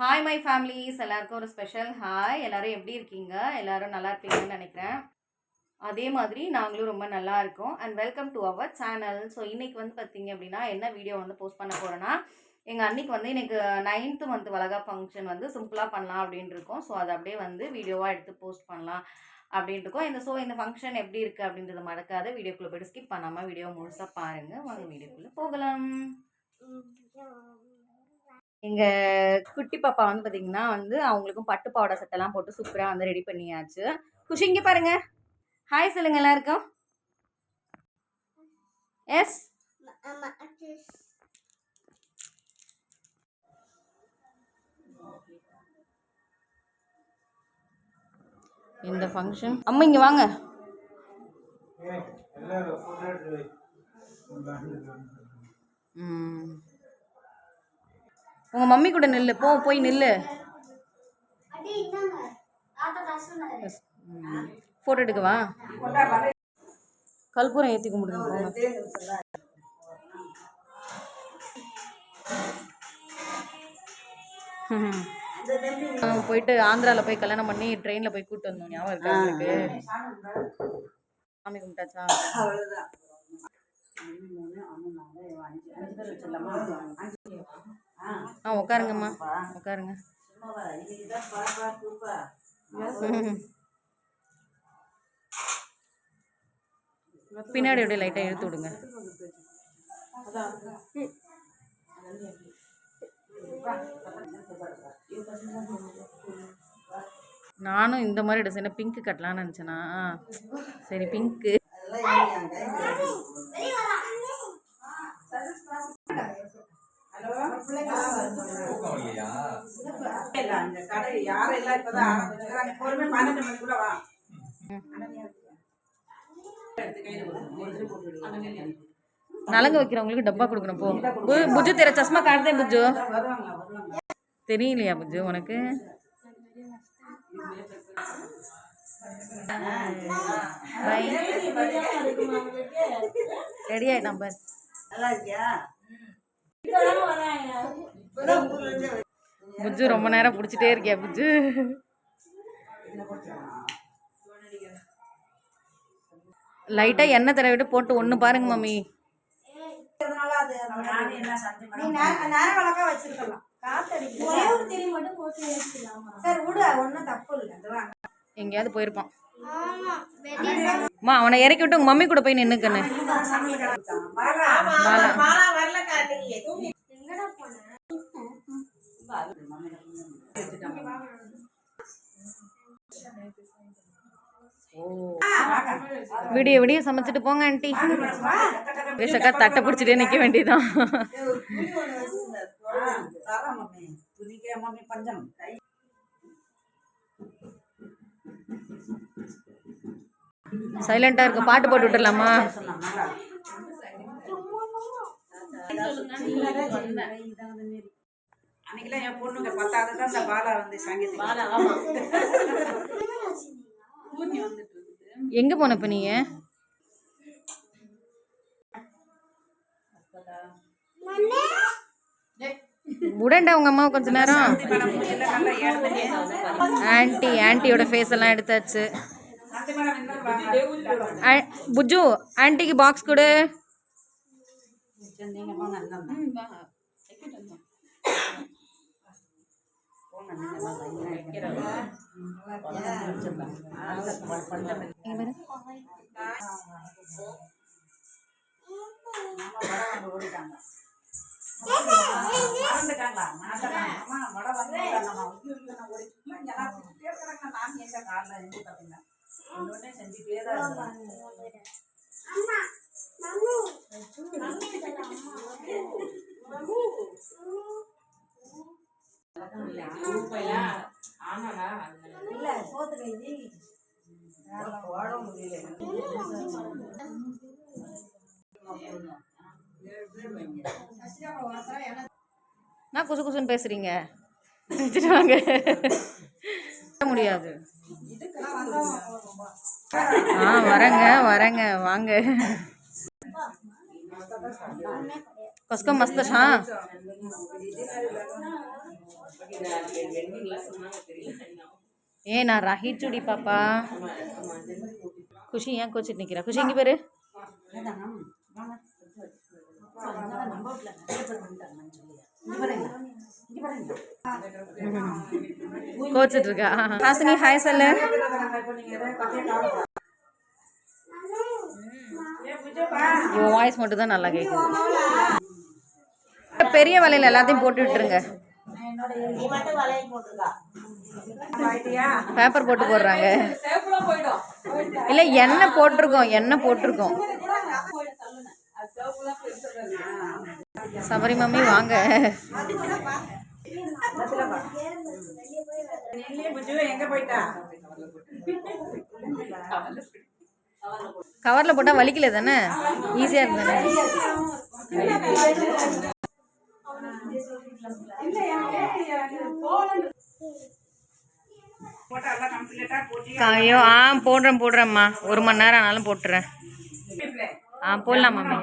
Hi my families எல்லாருக்கும் ஒரு special hi எல்லாரும் எப்படி இருக்கீங்க? எல்லாரும் நல்லா இருப்பீங்கன்னு நினைக்கிறேன். அதே மாதிரி நாங்களும் ரொம்ப நல்லா இருக்கோம். And welcome to our channel so இன்னைக்கு வந்து பார்த்தீங்க அப்படின்னா என்ன வீடியோ வந்து போஸ்ட் பண்ண போகிறேன்னா எங்கள் அன்னைக்கு வந்து எனக்கு நைன்த்து மந்த் வளகா ஃபங்க்ஷன் வந்து சிம்பிளாக பண்ணலாம் அப்படின்னு இருக்கோம். ஸோ அதை அப்படியே வந்து வீடியோவாக எடுத்து போஸ்ட் பண்ணலாம் அப்படின்னு இருக்கோம். இந்த ஸோ இந்த ஃபங்க்ஷன் எப்படி இருக்குது அப்படின்றத மறக்காத வீடியோக்குள்ளே போய்ட்டு ஸ்கிப் பண்ணாமல் வீடியோ முழுசாக பாருங்கள் வாங்க வீடியோக்குள்ளே போகலாம். எங்கள் குட்டி பாப்பா வந்து பார்த்தீங்கன்னா வந்து அவங்களுக்கும் பட்டு பாவாடை சட்டெல்லாம் போட்டு சூப்பராக வந்து ரெடி பண்ணியாச்சு. குஷி இங்கே பாருங்க. ஹாய் சொல்லுங்க எல்லாருக்கும். எஸ் இந்த ஃபங்க்ஷன் அம்மா இங்கே வாங்க. ம். உங்கள் மம்மி கூட நில்லு போ போய் நில்லு ஃபோட்டோ எடுக்கவா கற்பூரம் ஏற்றி கும்பிடுங்க போயிட்டு ஆந்திரால போய் கல்யாணம் பண்ணி ட்ரெயினில் போய் கூட்டு வந்தோம் ஞாபகம் இருக்கா உங்களுக்கு சாமி கும்பிட்டாச்சா ஆ உட்காருங்கம்மா. உட்காருங்க. பின்னாடி அப்படியே லைட்டாக இழுத்து விடுங்க. நானும் இந்த மாதிரி டிசைனை பிங்க் கட்டலாம்னு நினச்சேனா. சரி பிங்க்கு நலங்கு வைக்கிறவங்களுக்கு டப்பா கொடுக்கணும் போ. பு- புஜ்ஜு தெர சஸ்மா காட்டுதே புஜ்ஜு தெரியலையா புஜ்ஜு உனக்கு? ரெடி ஆயிட்டான் பார். புஜ்ஜு ரொம்ப நேரம் பிடிச்சிட்டே இருக்கியா புஜ்ஜு? லைட்டா எண்ணெய் தடவிட்டு போட்டு ஒன்று பாருங்க மம்மி. எங்கேயாவது போயிருப்பான். அம்மா அவனை இறக்கி விட்டு உங்க மம்மி கூட போய் நின்னுக்கண்ணு. விடிய விடிய சமைச்சிட்டு போங்க ஆண்டி விஷக்கா தட்டை பிடிச்சிட்டே நிக்க வேண்டியதான் சைலண்டா இருக்கு. பாட்டு போட்டு விட்டுலாமா அன்னைக்கெல்லாம் என் பொண்ணுங்க பத்தாவது தான் இந்த பாலா வந்து சங்கீதம் ஊட்டி வந்துட்டு இருக்குது. எங்க போன இப்ப நீங்க? உடண்டா உங்க அம்மா கொஞ்ச நேரம். ஆன்ட்டி ஆன்ட்டியோட ஃபேஸ் எல்லாம் எடுத்தாச்சு. சந்தி மேடம் இன்னொரு ஆ- புஜ்ஜு ஆன்ட்டிக்கு பாக்ஸ் கொடு. வடை வாங்க ஓடிட்டாங்க. மறந்துட்டாங்களா? மறந்துட்டாங்க. அம்மா, வடை வாங்க ஓடிட்டாங்கம்மா. ஐயோ, ஐயோ, நான் ஓடி- அம்மா, இங்க நான் செஞ்சுட்டே இருக்கிறேங்க. நான் எங்க காலைல எழுந்து பார்த்தீங்கன்னா, ஒண்ணொண்ணே செஞ்சுட்டே தான் இருக்கேன். போட முடியல நான் குசு குசுன்னு பேசுறீங்க வச்சுட்டு வாங்க முடியாது ஆ வரேங்க வரேங்க வாங்க कसं मस्त छा ஏ நான் ரஹிச்சுடி பாப்பா. குஷி ஏன் கோச்சிட்டு நிக்கிறா? குஷி இங்கே பேரு. கோச்சிட்டு இருக்கா ஹாசினி ஹாய் சொல்லு. உன் வாய்ஸ் மட்டும் தான் நல்லா கேட்குது பெரிய வலையில் எல்லாத்தையும் போட்டு விட்டுருங்க. பேப்பர் போட்டு போடுறாங்க. இல்ல எண்ணெய் போட்டிருக்கோம் எண்ணெய் போட்டிருக்கோம். சபரி மம்மி வாங்க. எங்க போயிட்டா? கவர்ல போட்டா வலிக்கல தானே? ஈஸியா இருந்தானே ஐயோ ஆ போடுறேன் போடுறேம்மா. ஒரு மணி நேரம் ஆனாலும் போட்டுறேன். ஆ போடலாம் மம்மி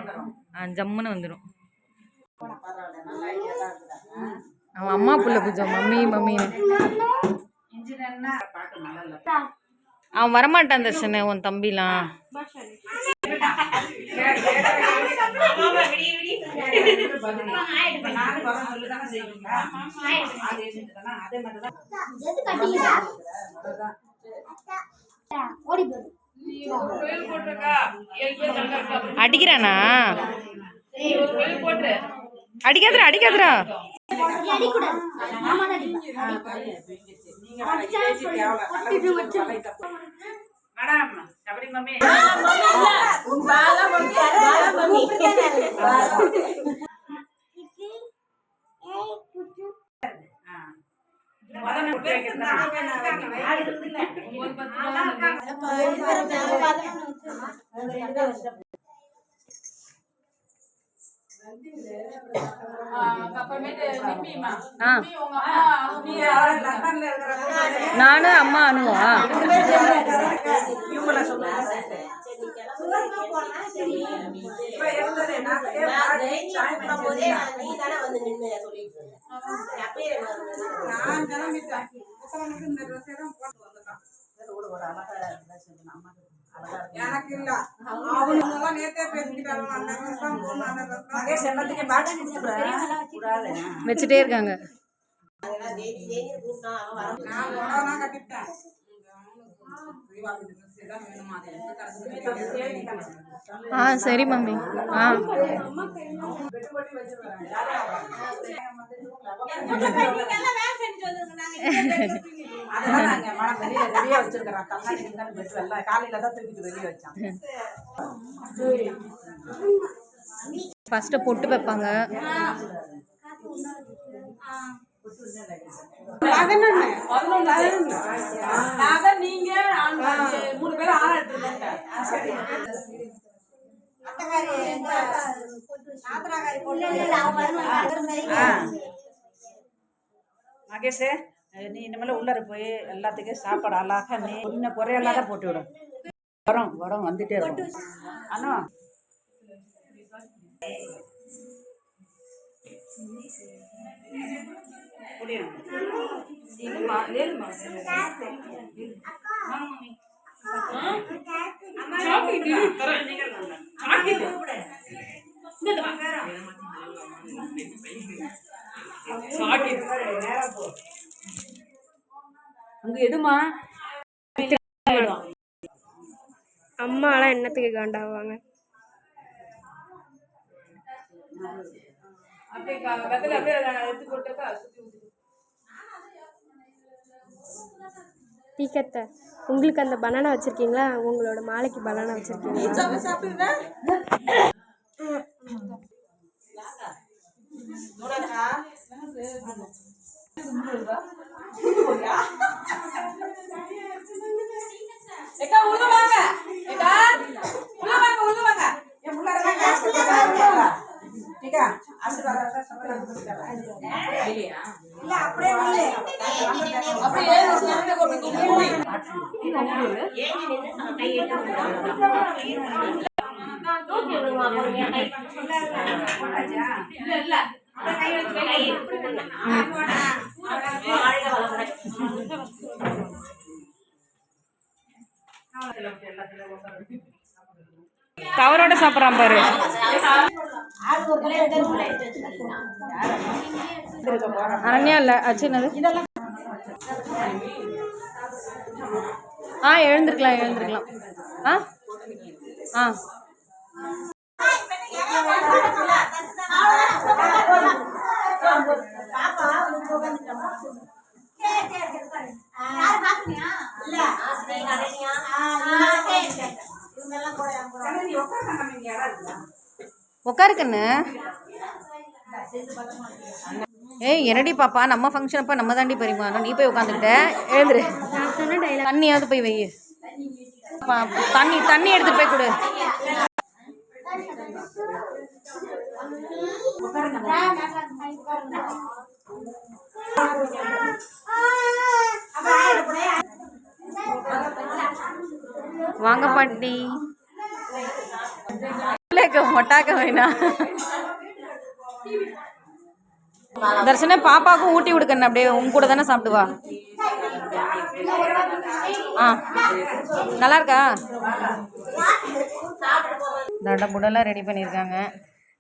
ஆ ஜம்முன்னு வந்துடும் அவன் அம்மா புள்ள பூஜா மம்மி மம்மின்னு. இல்ல. அவன் வரமாட்டான் தர்ஷனு உன் தம்பிலாம். அடிக்கிறானா? அடிக்காதடா அடிக்காதடா. அடிக்கூடாது. Madam Sabari mummy. ஆ. நானு அம்மா அனுவா நான் நான் கிளம்பிட்டேன். இந்த ட்ரெஸ்ஸே தான் போட்டு வந்துட்டான். எனக்கு இல்ல அவனுங்க எல்லாம் நேத்தே பேசிக்கிட்டாங்க. அந்த தான் போடணும் அந்த தான் மகேஷ் எல்லாத்துக்கும் கூடாது வச்சுட்டே இருக்காங்க. நான் உடனே கட்டிட்டேன் ஆ சரி மம்மி. ஆ. அதெல்லாம் நாங்க வெளியில வெளியே வச்சிருக்கிறோம் கண்ணாடி காலையில தான் தூக்கிட்டு வெளியே வச்சான். ஃபர்ஸ்ட் பொட்டு வைப்பாங்க. நீங்க மூணு பேரும் மகேஷ். நீ இனிமேல் உள்ளார போய் எல்லாத்துக்கும் சாப்பாடு அழகாக நீ இன்னும் குறையெல்லாம் தான் போட்டு விடும். வரும் வரும் வந்துட்டே இருக்கும். அண்ணா. புரியும் எடுமா அம்மாலாம் என்னத்துக்கு காண்டாவாங்க? டீக்கத்தை. உங்களுக்கு அந்த பனானா வச்சுருக்கீங்களா? உங்களோட மாலைக்கு பனானா வச்சுருக்கீங்களா? இல்ல இல்ல கை வச்சு கை கவரோட சாப்பிட்றான் பாரு. அனன்யா இல்லை அச்சு ஆ எழுந்திருக்கலாம் எழுந்திருக்கலாம். ஆ? ஆ. உட்காருக்குன்னு ஏய் என்னடி பாப்பா நம்ம ஃபங்க்ஷன் அப்போ நம்ம தாண்டி பரிமாறணும் நீ போய் உட்காந்துக்கிட்ட எழுந்துரு. தண்ணியாவது போய் வை. தண்ணி தண்ணி எடுத்துட்டு போய் கொடு. வாங்க பாட்டி மொட்டாக்க வேணாம் தர்ஷனே பாப்பாவுக்கும் ஊட்டி விடுக்கண்ண அப்படியே உங்க கூட தானே சாப்பிடுவா? ஆ. நல்லா இருக்கா? தட புடெல்லாம் ரெடி பண்ணியிருக்காங்க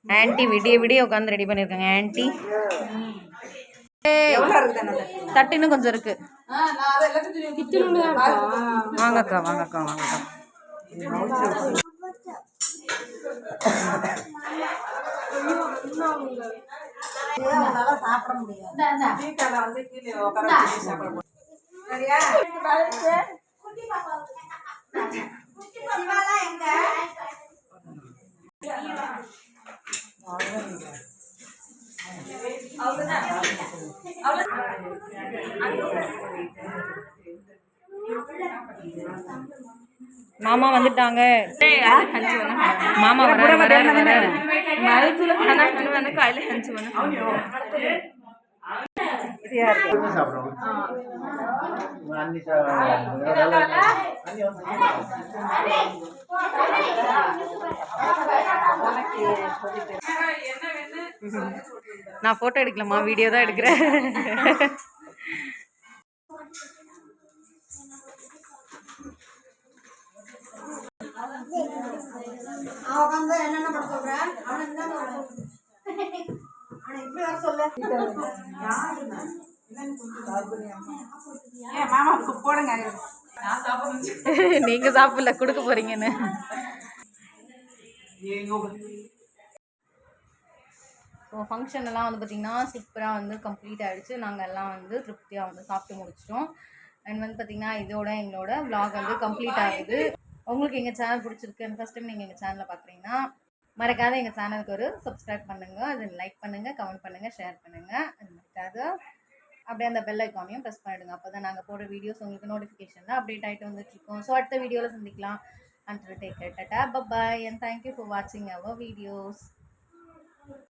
ஆன்ட்டி விடிய விடிய உட்காந்து ரெடி பண்ணியிருக்காங்க ஆன்ட்டி. தட்டு இன்னும் கொஞ்சம் இருக்கு. வாங்கக்கா வாங்கக்கா வாங்கக்கா. வீட்டால வந்து கீழே உட்கார சாப்பிட மாமா வந்துட்டாங்க. மாமா வர வர வர என்ன வேணும் நான் போட்டோ எடுக்கலம்மா வீடியோ தான் எடுக்கிறேன். ஏன் மாமா போடுங்க. நான் சாப்பிடுறேன் நீங்க சாப்பிடல கொடுக்க போறீங்கன்னு. ஸோ ஃபங்க்ஷன் எல்லாம் வந்து பார்த்திங்கன்னா சூப்பராக வந்து கம்ப்ளீட் ஆகிடுச்சு நாங்கள் எல்லாம் வந்து திருப்தியாக வந்து சாப்பிட்டு முடிச்சிட்டோம். அண்ட் வந்து பார்த்திங்கன்னா இதோட எங்களோட vlog வந்து கம்ப்ளீட் ஆகுது. உங்களுக்கு எங்கள் சேனல் பிடிச்சிருக்கு? ஃபஸ்ட் டைம் நீங்கள் எங்கள் சேனலை பார்க்குறீங்கன்னா மறக்காத எங்கள் சேனலுக்கு ஒரு சப்ஸ்கிரைப் பண்ணுங்கள் அது லைக் பண்ணுங்கள் கமெண்ட் பண்ணுங்கள் ஷேர் பண்ணுங்கள் அது மறக்காத. அப்படியே அந்த பெல் ஐக்கானையும் ப்ரெஸ் பண்ணிடுங்க. அப்போ தான் நாங்கள் போடுற வீடியோஸ் உங்களுக்கு நோட்டிஃபிகேஷனில் அப்டேட் ஆகிட்டு வந்துட்டுருக்கோம் ஸோ அடுத்த வீடியோவில் சந்திக்கலாம். And take care. Tata bye bye and thank you for